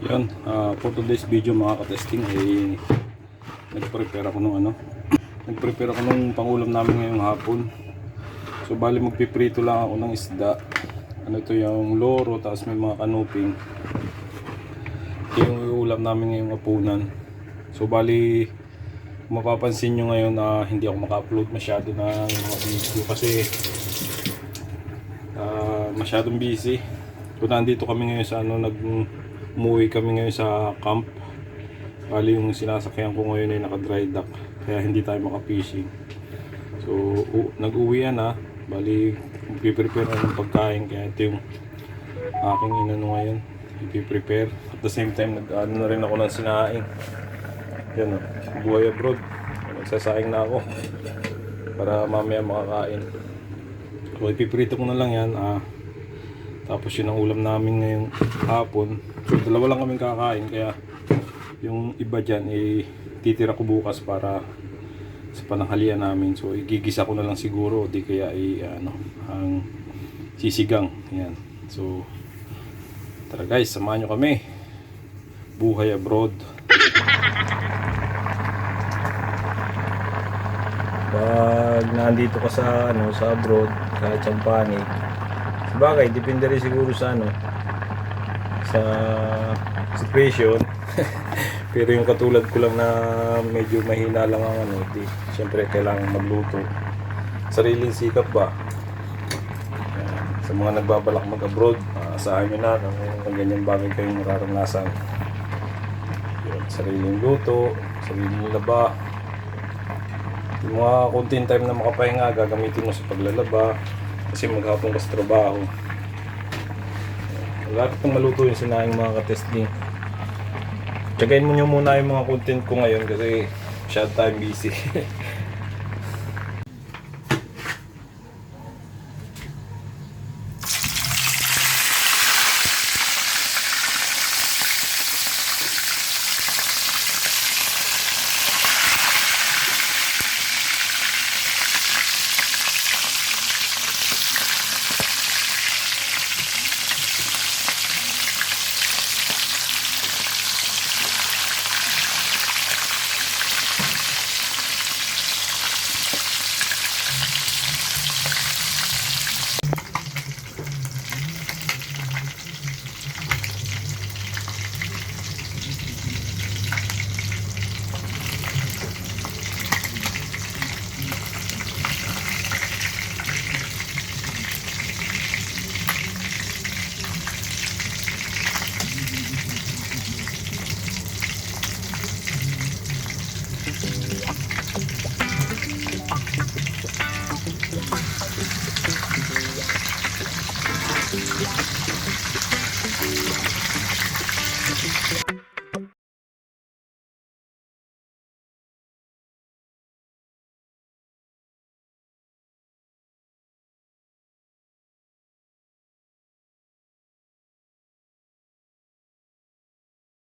Yun, ah, for today's video mga ka-testing ay nag-prepare ako ng ano. Nag-prepare ako ng pangulam namin ngayong hapon. So bali magpiprito lang ako ng isda. Ano ito yung loro, tapos may mga kanuping. Yung ulam namin ngayong hapunan. So bali kung mapapansin nyo ngayon na hindi ako maka-upload masyado ng mga video kasi ah, masyadong busy. So nandito kami ngayon sa ano, nag umuwi kami ngayon sa camp. Bali yung sinasakyan ko ngayon ay naka-dry dock. Kaya hindi tayo maka-fishing. So nag-uwi yan ha. Bali ipiprepare na ng pagkain. Kaya ito yung aking inano ngayon. Ipiprepare. At the same time nag ano na rin ako ng sinaing. Yan o. Buhay abroad. Nagsasaing na ako. Para mamaya makakain. So ipiprito ko na lang yan. Ah, tapos yun ang ulam namin ngayong hapon. So dalawa lang kaming kakain kaya yung iba dyan eh titira ko bukas para sa pananghalian namin. So igigisa ko na lang siguro di kaya i ano ang sisigang. Yan. So tara guys, samahan nyo kami. Buhay abroad. Pag nandito ka sa ano sa abroad, kahit siyang panig, Sabagay, depende rin siguro sa ano sa situation. Pero yung katulad ko lang na medyo mahina lang ang ano, di, syempre kailangan magluto. Sariling sikap ba? Yan. Sa mga nagbabalak mag-abroad, uh, asahan nyo na kung ganyan bagay kayong nararanasan. Yun, sariling luto, sariling laba. Yung mga konting time na makapahinga, gagamitin mo sa paglalaba, kasi maghapon ka sa trabaho. Malapit nang maluto yung sinahing mga ka-testing. Tsagayin mo nyo muna yung mga content ko ngayon kasi masyado tayong busy.